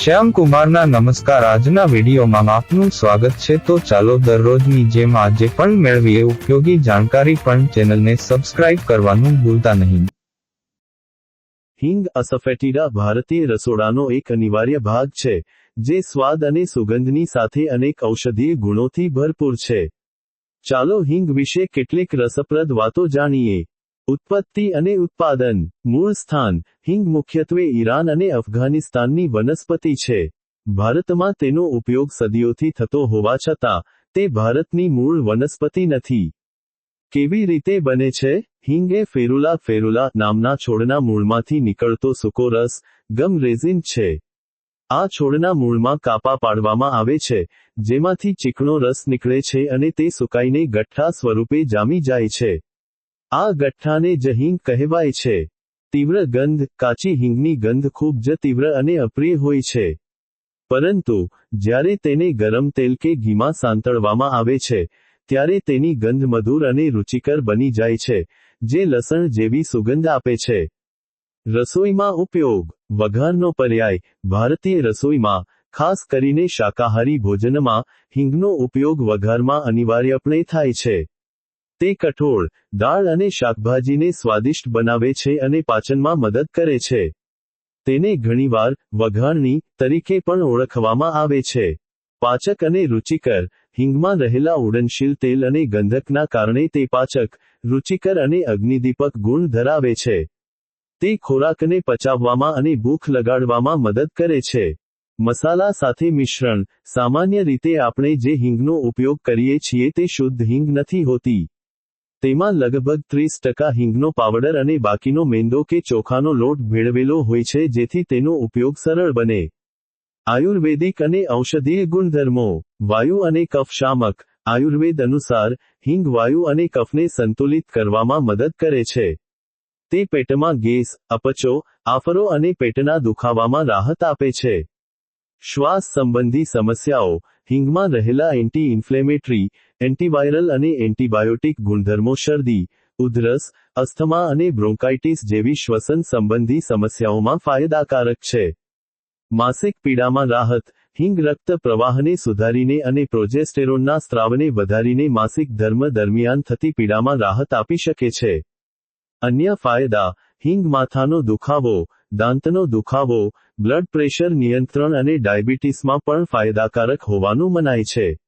શ્યામ કુમારના નમસ્કાર. આજના વિડીયોમાં આપનું સ્વાગત છે. તો ચાલો દરરોજની જેમ આજે પણ મેળવીએ ઉપયોગી જાણકારી પણ ચેનલને સબસ્ક્રાઇબ કરવાનું ભૂલતા નહીં. હિંગ અસફેટીડા ભારતીય રસોડાનો એક અનિવાર્ય ભાગ છે, જે સ્વાદ અને સુગંધની સાથે અનેક ઔષધીય ગુણોથી ભરપૂર છે. ચાલો હિંગ વિશે કેટલીક રસપ્રદ વાતો જાણીએ. ઉત્પત્તિ અને ઉત્પાદન, મૂળ સ્થાન હિંગ મુખ્યત્વે ઈરાન અને અફઘાનિસ્તાનની વનસ્પતિ છે. ભારતમાં તેનો ઉપયોગ સદીઓથી થતો હોવા છતાં, તે ભારતની મૂળ વનસ્પતિ નથી. કેવી રીતે બને છે? હિંગ એ ફેરુલા ફેરુલા નામના છોડના મૂળમાંથી નીકળતો સૂકો રસ, ગમ રેઝિન છે. આ છોડના મૂળમાં કાપા પાડવામાં આવે છે, જેમાંથી ચીકણો રસ નીકળે છે અને તે સુકાઈને ગઠ્ઠા સ્વરૂપે જામી જાય છે. આ ગઠ્ઠાને જ હિંગ કહેવાય છે. તીવ્ર ગંધ, કાચી હિંગની ગંધ ખૂબ જ તીવ્ર અને અપ્રિય હોય છે. પરંતુ, જ્યારે તેને ગરમ તેલ કે ઘીમાં સાંતળવામાં આવે છે, ત્યારે તેની ગંધ મધુર અને રુચિકર બની જાય છે, જે લસણ જેવી સુગંધ આપે છે. રસોઈમાં ઉપયોગ, વઘારનો પર્યાય, ભારતીય રસોઈમાં, ખાસ કરીને શાકાહારી ભોજનમાં, હિંગનો ઉપયોગ વઘારમાં અનિવાર્યપણે થાય છે. તે કઠોળ, દાળ અને શાકભાજીને સ્વાદિષ્ટ બનાવે છે અને પાચનમાં મદદ કરે છે. તેને ઘણીવાર વઘારણી તરીકે પણ ઓળખવામાં આવે છે. પાચક અને રુચિકર, હિંગમાં રહેલા ઉડનશીલ તેલ અને ગંધકના કારણે તે પાચક, રુચિકર અને અગ્નિદીપક ગુણ ધરાવે છે. તે ખોરાકને પચાવવામાં અને ભૂખ લગાડવામાં મદદ કરે છે. મસાલા સાથે મિશ્રણ, સામાન્ય રીતે આપણે જે હિંગનો ઉપયોગ કરીએ છીએ તે શુદ્ધ હિંગ નથી હોતી. તેમાં લગભગ ત્રીસ ટકા હિંગનો પાવડર અને બાકીનો મેંદો કે ચોખાનો લોટ ભેળવેલો હોય છે, જેથી તેનો ઉપયોગ સરળ બને. આયુર્વેદિક અને ઔષધીય ગુણધર્મો, વાયુ અને કફ આયુર્વેદ અનુસાર, હિંગ વાયુ અને કફને સંતુલિત કરવામાં મદદ કરે છે. તે પેટમાં ગેસ, અપચો, આફરો અને પેટના દુખાવામાં રાહત આપે છે. શ્વાસ સંબંધી સમસ્યાઓ. હિંગમાં રહેલા એન્ટી ઇન્ફ્લેમેટરી એન્ટીવાયરલ અને એન્ટીબાયોટિક ગુણધર્મો શરદી, ઉધરસ, અસ્થમા અને બ્રોન્કાઇટિસ જેવી શ્વસન સંબંધી સમસ્યાઓમાં ફાયદાકારક છે. માસિક પીડામાં રાહત, હિંગ રક્ત પ્રવાહને સુધારીને અને પ્રોજેસ્ટેરોનના સ્ત્રાવને વધારીને માસિક ધર્મ દરમિયાન થતી પીડામાં રાહત આપી શકે છે. અન્ય ફાયદા, હિંગ માથાનો દુખાવો, દાંતનો દુખાવો, બ્લડ પ્રેશર નિયંત્રણ અને ડાયાબિટીસમાં પણ ફાયદાકારક હોવાનું મનાય છે.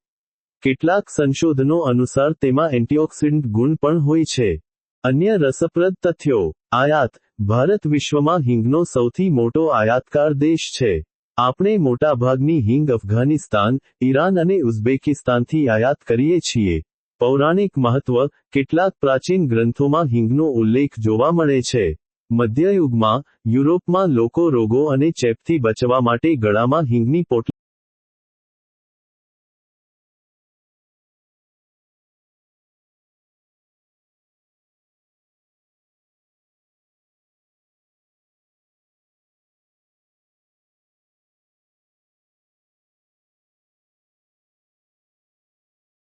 કેટલાક સંશોધનો અનુસાર તેમાં એન્ટીઓક્સિડન્ટ ગુણ પણ હોય છે. અન્ય રસપ્રદ તથ્યો. આયાત. ભારત વિશ્વમાં હિંગનો સૌથી મોટો આયાતકાર દેશ છે. આપણે મોટાભાગની હિંગ અફઘાનિસ્તાન, ઈરાન અને ઉઝબેકિસ્તાનથી આયાત કરીએ છીએ. પૌરાણિક મહત્વ. કેટલાક પ્રાચીન ગ્રંથોમાં હિંગનો ઉલ્લેખ જોવા મળે છે. મધ્યયુગમાં યુરોપમાં લોકો રોગો અને ચેપથી બચવા માટે ગળામાં હિંગની પોટલી